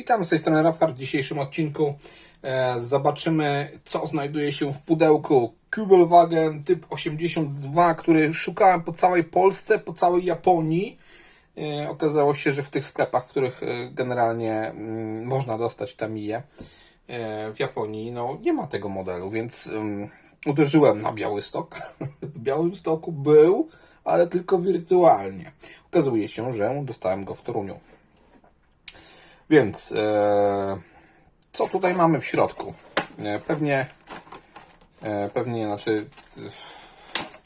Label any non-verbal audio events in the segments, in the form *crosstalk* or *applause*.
Witam z tej strony Rafkar. W dzisiejszym odcinku e, zobaczymy, co znajduje się w pudełku Kubelwagen Typ 82, który szukałem po całej Polsce, po całej Japonii. E, okazało się, że w tych sklepach, w których e, generalnie mm, można dostać Tamiya e, w Japonii, no nie ma tego modelu, więc ym, uderzyłem na Białystok. *laughs* w Białymstoku był, ale tylko wirtualnie. Okazuje się, że dostałem go w Toruniu. Więc e, co tutaj mamy w środku? E, pewnie, e, pewnie, znaczy,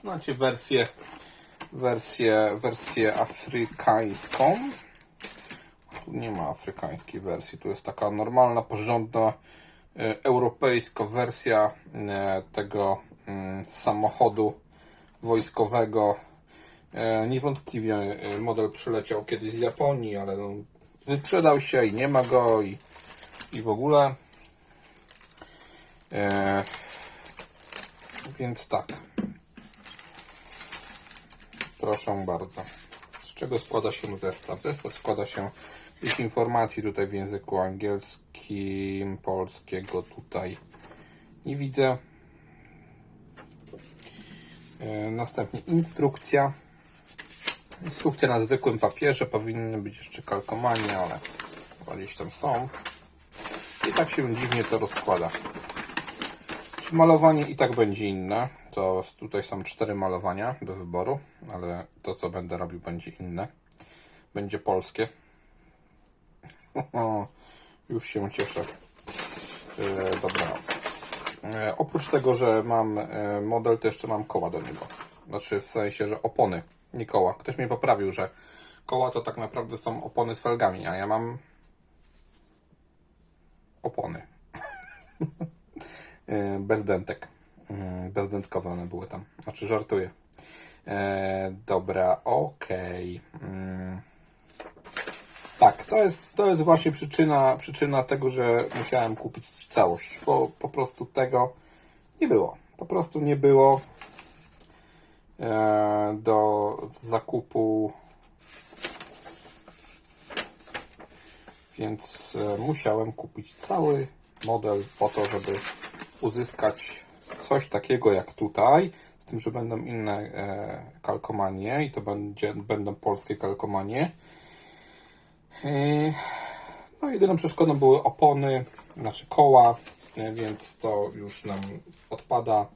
znacie wersję, wersję, wersję afrykańską. Tu nie ma afrykańskiej wersji, tu jest taka normalna, porządna, europejska wersja tego mm, samochodu wojskowego. Niewątpliwie model przyleciał kiedyś z Japonii, ale no, wyprzedał się i nie ma go i, i w ogóle. E, więc tak. Proszę bardzo. Z czego składa się zestaw? Zestaw składa się z informacji tutaj w języku angielskim, polskiego tutaj nie widzę. E, następnie instrukcja. Instrukcja na zwykłym papierze, powinny być jeszcze kalkomanie, ale chyba gdzieś tam są. I tak się dziwnie to rozkłada. Czy malowanie i tak będzie inne, to tutaj są cztery malowania do wyboru, ale to co będę robił będzie inne. Będzie polskie. *laughs* Już się cieszę. E, dobra. E, oprócz tego, że mam e, model, to jeszcze mam koła do niego. Znaczy w sensie, że opony, nie koła. Ktoś mnie poprawił, że koła to tak naprawdę są opony z felgami, a ja mam opony. *laughs* E, Bez dentek. Mm, Bezdętkowe one były tam. Znaczy żartuję. E, dobra, okej. Mm. Tak, to jest, to jest właśnie przyczyna, przyczyna tego, że musiałem kupić całość, bo po prostu tego nie było. Po prostu nie było e, do zakupu, więc e, musiałem kupić cały model po to, żeby uzyskać coś takiego jak tutaj, z tym, że będą inne e, kalkomanie i to będzie, będą polskie kalkomanie. No, jedyną przeszkodą były opony, znaczy koła, więc to już nam odpada.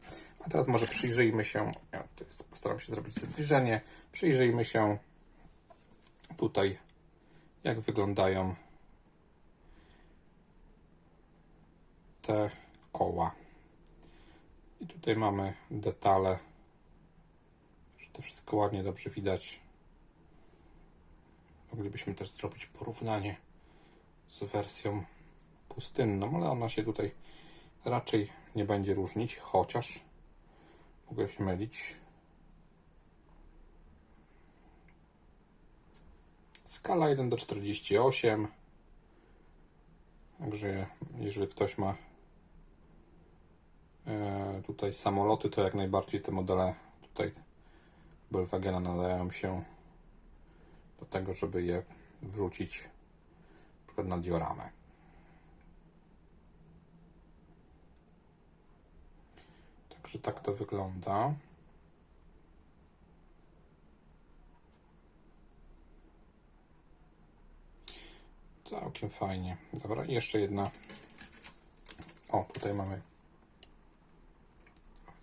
A teraz może przyjrzyjmy się, to jest, postaram się zrobić zbliżenie, przyjrzyjmy się tutaj, jak wyglądają te koła. I tutaj mamy detale, że to wszystko ładnie, dobrze widać. Moglibyśmy też zrobić porównanie z wersją pustynną, ale ona się tutaj raczej nie będzie różnić, chociaż mogę się mylić. Skala 1 do 48. Także jeżeli ktoś ma e, tutaj samoloty, to jak najbardziej te modele tutaj Belwagena nadają się do tego, żeby je wrzucić na na dioramę. Także tak to wygląda. Całkiem fajnie. Dobra, i jeszcze jedna. O, tutaj mamy.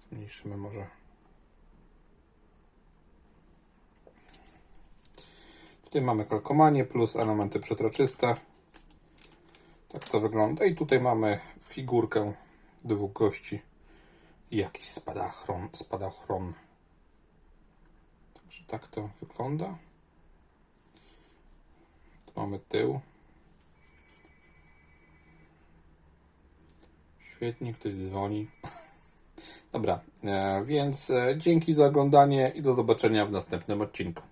Zmniejszymy może. Tutaj mamy kalkomanie plus elementy przetroczyste. Tak to wygląda. I tutaj mamy figurkę dwóch gości i jakiś spadachron. spadachron. Także tak to wygląda. Tu mamy tył. Świetnie, ktoś dzwoni. *laughs* Dobra, e, więc e, dzięki za oglądanie i do zobaczenia w następnym odcinku.